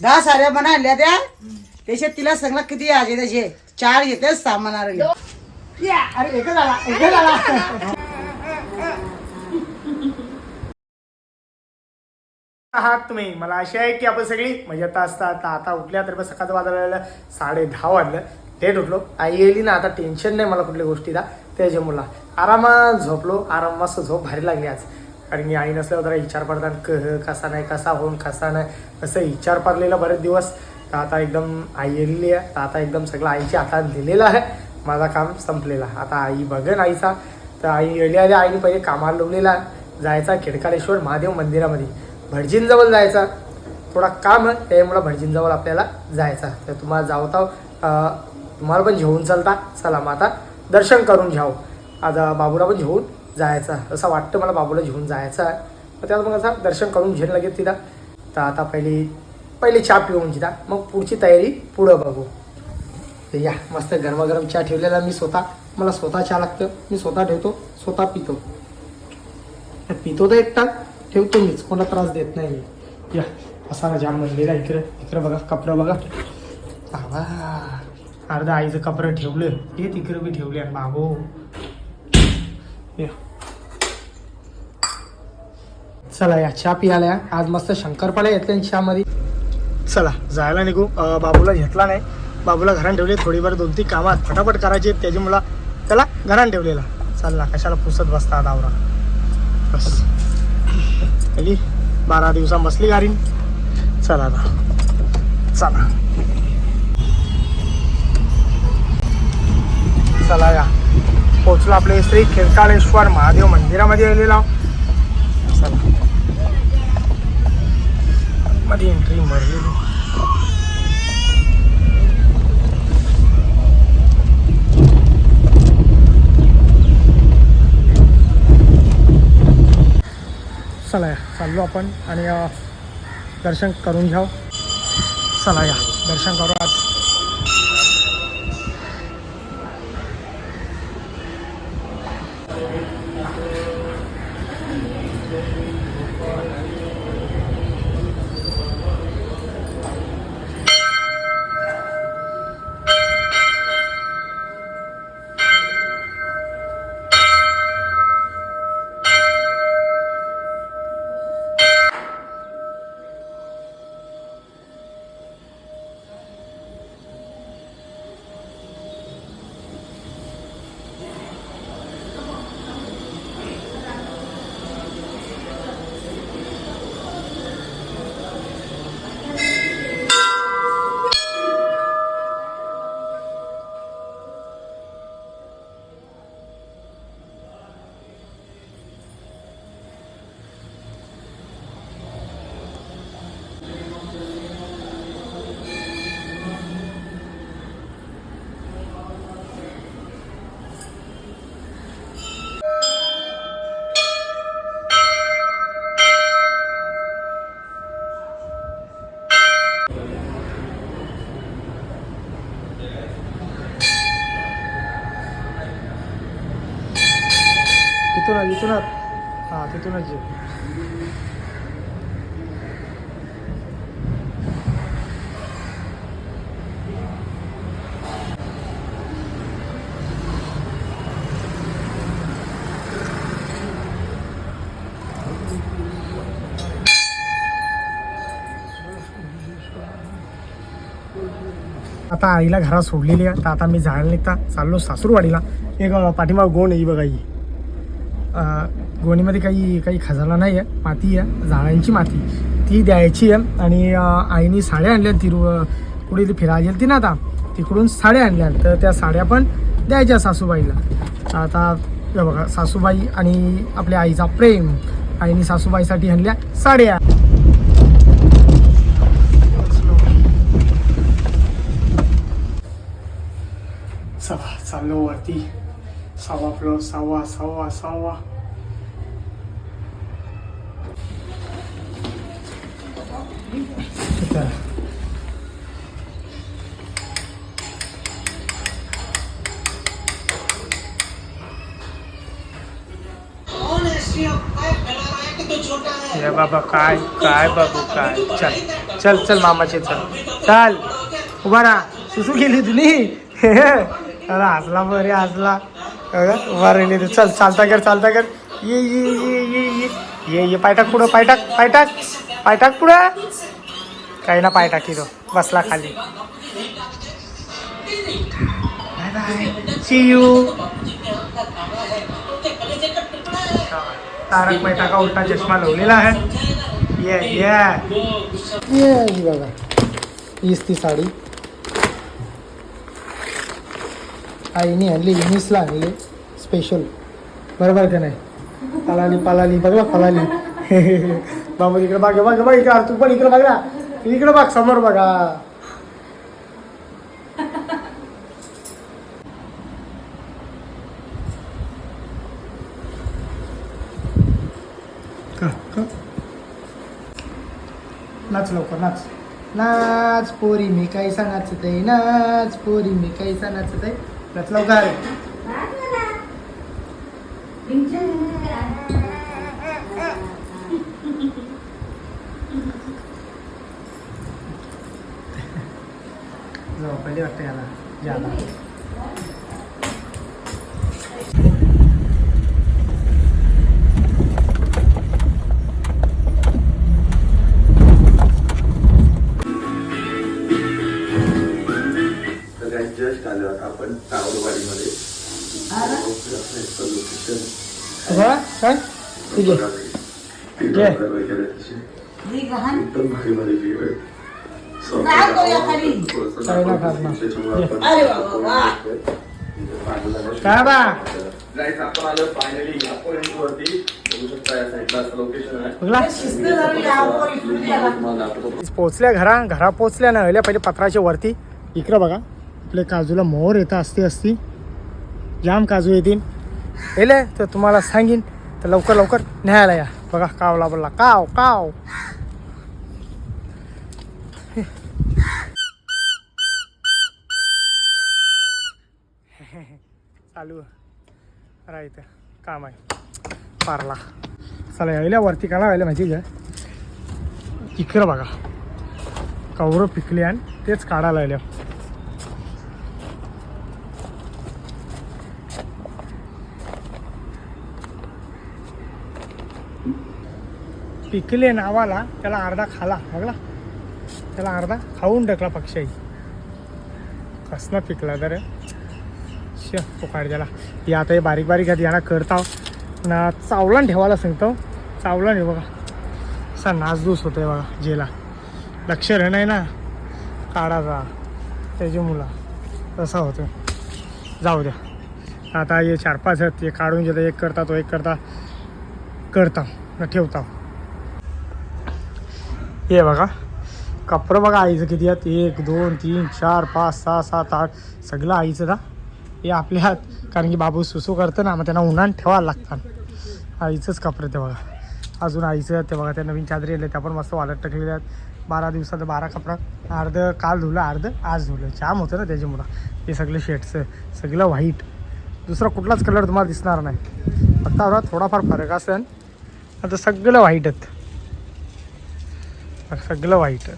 दहा साऱ्या म्हणा आणल्या त्या. त्याच्यात तिला सांगला किती आले त्याचे चार येते सामान या, अरे एकच आला एकच आला आहात तुम्ही. मला अशी आहे की आपण सगळी मजेत असतात. आता आता उठल्या तर सकाळचं वाजलं साडे दहा वाजलं. लेट उठलो. आई येईल ना आता टेन्शन नाही मला कुठल्या गोष्टीला. त्याच्या मुला आरामात झोपलो. आराम मस्त झोप भारी लागली आज. कारण की आई नसल्यावर जरा विचार पडतात क कसा नाही कसा होऊन कसा नाही? असं विचार पडलेला बरेच दिवस. तर आता एकदम आई येलेली आहे. तर आता एकदम सगळं आईच्या हातात दिलेलं आहे. माझा काम संपलेला. आता आई बघेन आईचा. तर आई येली आली आईने पहिले कामाला लावलेला. जायचा खेडकाळेश्वर महादेव मंदिरामध्ये. भटजींजवळ जायचा. थोडा काम आहे त्यामुळं भटजींजवळ आपल्याला जायचा. तर तुम्हाला जावता तुम्हाला पण घेऊन चालता. चला मग आता दर्शन करून घ्यावं. आता बाबूला पण घेऊन जायचा. असं वाटतं मला बाबूला घेऊन जायचं आहे. मग त्यात मग असं दर्शन करून घेणं लगेच तिथं. तर आता पहिली पहिली चहा पिऊन तिथं. मग पुढची तयारी पुढं बघू. तर या मस्त गरमागरम चहा ठेवलेला मी स्वतः. मला स्वतः चहा लागतं मी स्वतः ठेवतो स्वतः पितो. पितो तर एकटा ठेवतो मीच. कोणा त्रास देत नाही मी. या असा जाम आहे इकडे. इकडे बघा कपडं बघा. बाबा अर्धा आईचं कपडं ठेवलं हे तिकडे बी ठेवले बाबो. या. चला या चहा पियाला या. आज मस्त शंकरपाळ्या घेतल्या चहामध्ये. चला जायला निघू. बाबूला घेतला नाही. बाबूला घरात ठेवले थोडीफार दोन तीन कामात फटाफट करायची आहेत. त्याची मुला त्याला घरात ठेवलेला. चाल ना कशाला पुसत बसता दावरा बस. गेली बारा दिवसा बसली गाडी. चला आता. चला. चला या. पोचलो आपले श्री खेळकाळेश्वर महादेव मंदिरामध्ये आलेलो. मध्ये एंट्री मारलेली चला या चाललो आपण आणि दर्शन करून घ्याव. चला या दर्शन करू आज. इथूनच इथूनच हां तिथूनच जेव आता आईला घरात सोडलेली आहे. तर आता मी जायला निघता. चाललो सासूरवाडीला. एक अं, पाठीमाग गोण आहे ही बघा ही. गोणीमध्ये काही काही खजाना नाही आहे माती आहे. झाडांची माती. ती द्यायची आहे. आणि आईने साड्या आणल्या तिरु कुठे ती फिरायला ती ना आता. तिकडून साड्या आणल्या तर त्या साड्या पण द्यायच्या सासूबाईला. आता बघा सासूबाई आणि आपल्या आईचा प्रेम. आईने सासूबाईसाठी आणल्या साड्या. चला चाललो वरती. सहावा फ्लोर सहावा सहावा सहावा अरे बाबा काय काय बाबू काय? चल चल चल मामाचे चल. चल. उभा राहा. सुसू गेली तुम्ही अरे हसला बरे हसला अगं, उभा तू चल चालता कर चालता कर. ये ये ये ये ये. ये ये पायटाक पुढं पायटाक पायटाक पायटाक पुढं. काही ना पाय टाकी तो बसला खाली. Bye bye see you Taarak Mehta Ka Ooltah Chashmah लावलेला आहे. ये ये ये बघा हीच ती साडी. आईने आणली इनिसला आणली स्पेशल बरोबर का नाही? पलाली पलाली बघ पलाली बाबा इकडे बघ बघ बघ इकडे तू पण इकडे बघ ना. इकडे बघ समोर बघा. का नाच लवकर नाच. नाच पोरी मी काहीसा नाचत आहे नाच पोरी मी काहीसा नाचत आहे नाच लवकर जाऊ पहिले वाटतं याला. याला काय? ठीक आहे घे. एकदम भारी भारी व्ह्यू आहे काय करूया खाली? काय ना खात ना. त्याच्यामुळे आपण अरे वा वा वा. काय बा? Guys, आपण आलो फायनली या पॉइंट वरती. बघू शकता या साईडला असं लोकेशन आहे. बघला? शिस्त जरा यावर इकडून याला. तुम्हाला दाखवतो पोचल्या घरा घरा पोचल्या ना पहिले पत्राच्या वरती. इकडं बघा आपले काजूला मोहर येतं असती असती जाम काजू येतील. येले तर तुम्हाला सांगीन तर लवकर लवकर न्यायला या. बघा कावला बोलला काव काव. चालू. राहित काम आहे. पारला. चला यायला वरती काढा यायला माहिती का इकडं बघा. कवरं पिकले आणि तेच काढायला आल्या. पिकले नावाला त्याला अर्धा खाला बघला त्याला अर्धा खाऊन टाकला पक्षाई. कसला पिकला तर. श पोकाड त्याला. हे आता हे बारीक बारीक आहेत यांना करताव. ना चावलान ठेवायला सांगतो. चावलान नाही बघा. असा नासधूस होतोय बघा जेला. लक्ष रे नाही ना. काढाचा त्याची मुला. तसा होतो जाऊ द्या. आता हे चार पाच आहेत ते काढून घेता एक करता तो एक करता. करता न ठेवता हे बघा. कपडं बघा आईचं किती आहेत. एक दोन तीन चार पाच सहा सात आठ. सगळं आईचं ना. हे आपल्या हात. कारण की बाबू सुसू करतं ना मग त्यांना उन्हात ठेवायला लागतात. आईचंच कपडे ते बघा. अजून आईचं ते बघा त्या नवीन चादरी आल्या त्या पण मस्त वालत टाकलेल्या आहेत. बारा दिवसात बारा कपडा. अर्धं काल धुलं अर्धं आज धुलं. जाम होतं ना त्याच्यामुळं हे सगळं शेटचं सगळं व्हाईट दुसरा कुठलाच कलर तुम्हाला दिसणार नाही. फक्त आता थोडाफार फरक असेल. आता सगळं व्हाईट आहेत. सगळं वाईट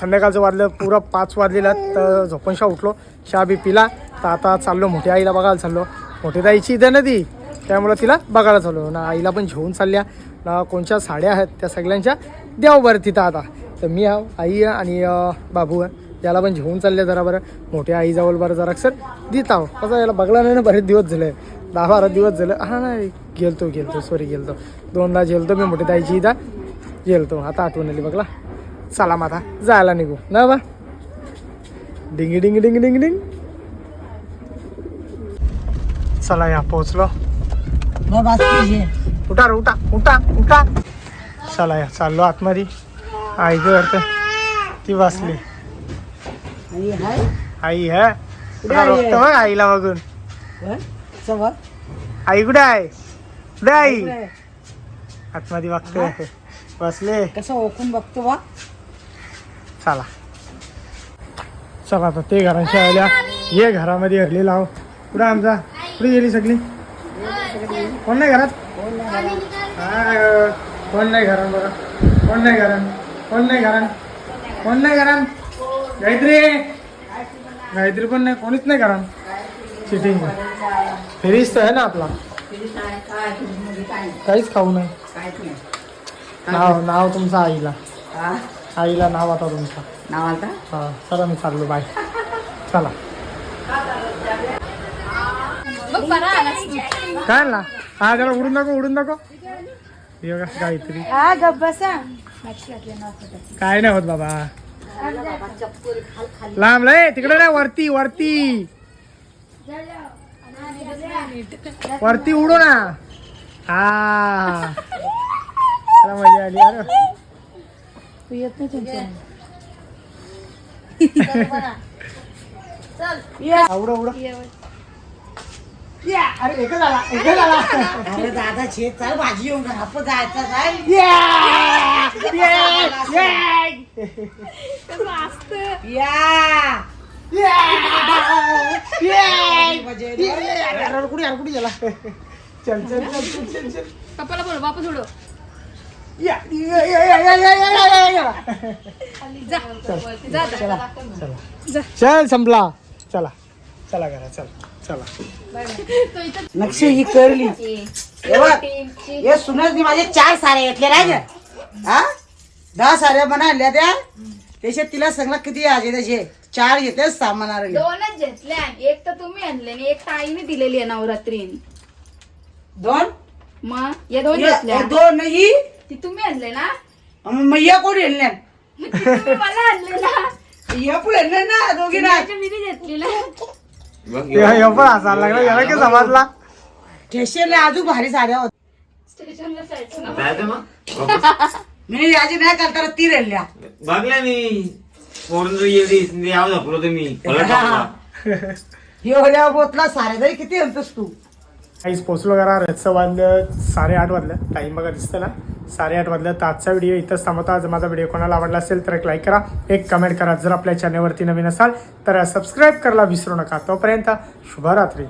संध्याकाळचं वाजलं पुरं पाच वाजलेलं तर झोपणशा उठलो चहा बी पिला तर आता चाललो मोठ्या आईला बघायला चाललो. मोठी ताईची इथं ना ती त्यामुळं तिला बघायला चाललो. ना आईला पण घेऊन चालल्या. ना कोणच्या साड्या आहेत त्या सगळ्यांच्या द्याव बरं तिथं आता. तर मी आहो आई आणि बाबू आहे. याला पण घेऊन चालले जरा बरं. मोठ्या आईजवळ बरं जरा सर देत आहो कसं याला बघला नाही ना बरेच दिवस झाले. दहा बारा दिवस झाले. हा नाही गेलतो गेलतो सॉरी गेलतो. दोनदा गेलतो मी मोठी ताईची इथं. गेलतो. आता आठवण आली बघला. चला माता जायला निघू. ना बा? डिंगी डिंगी डिंगी डिंगी डिंग. चला या तुझे. उठा रे, उठा उठा उठा. चला या चाललो आतमध्ये. आई करत ती बसली. आई है? बघ आईला बघून. समोर. आई कुठे आहे. कुठे आई. आतमध्ये बघते बसले. कसं ओकून बघतो बा. चला. चला आता ते घरांच्या आल्या ये घरामध्ये हरली लाव कुठं आमचा? कुठे गेली सगळी? कोण नाही घरात? हा कोण नाही घरान बघा. कोण नाही घरान कोण नाही घरान कोण नाही घरान गायत्री? गायत्री पण नाही. कोणीच नाही घरान चिटिंग फिरीस तर आहे ना आपला. काहीच खाऊ नाही नाव नाव तुमचं आईला. आईला नाव आता तुमचा. नाव आलता हा चला मी चाललो बाय. चला. काय ना? हा जरा उडून दाखव उडून दाखव. काहीतरी काय नाही होत बाबा. लांब लय तिकडे नाही वरती वरती. वरती उडू ना. हा. मजा आली अरे. तू येत नाही तुमच्या. उडा उडा. या, अरे एकच आला एकच आला अरे दादा छेद चाल भाजी येऊन आपण जायचं काय या, चल. संपला. चला. चला करा चला. चला. नक्षी ही करली. हे सुनच नाही माझे चार सारे घेतले राहिले हा? दहा साऱ्या म्हणाल्या त्या त्याच्यात तिला सांगला किती याचे त्याचे चार घेते सामान आले. दोनच घेतल्या एक तर तुम्ही आणले आणि एक ताईने दिलेली आहे नवरात्रीने. दोन? मग या दोन हे- घेतल्या. हे दोन नाही. ती तुम्ही आणले ना? मग या कोणी आणल्या ती तुम्ही मला आणले ना? या पण आणल्या ना दोघी ना त्याच्या मी घेतलेला. हे पण लागला याला की समजला? स्टेशनला अजून भारी साड्या होत्या. स्टेशनला जायचं ना. जायचं मग? वापस. मी याची नाही करताना ती राहिल्या बघला मी पोरून एवढी यावं झोपलो तुम्ही. बोतला तरी किती आणतोस तू? काहीच पोचलो करा रथचं वाजलं साडेआठ वाजलं. टाईम बघा दिसतं ना. साडेआठ वाजलं. तर आजचा व्हिडिओ इथंच थांबवता. आज माझा व्हिडिओ कोणाला आवडला असेल तर एक लाईक करा. एक कमेंट करा. जर आपल्या चॅनलवरती नवीन असाल तर सबस्क्राईब करायला विसरू नका. तोपर्यंत शुभरात्री.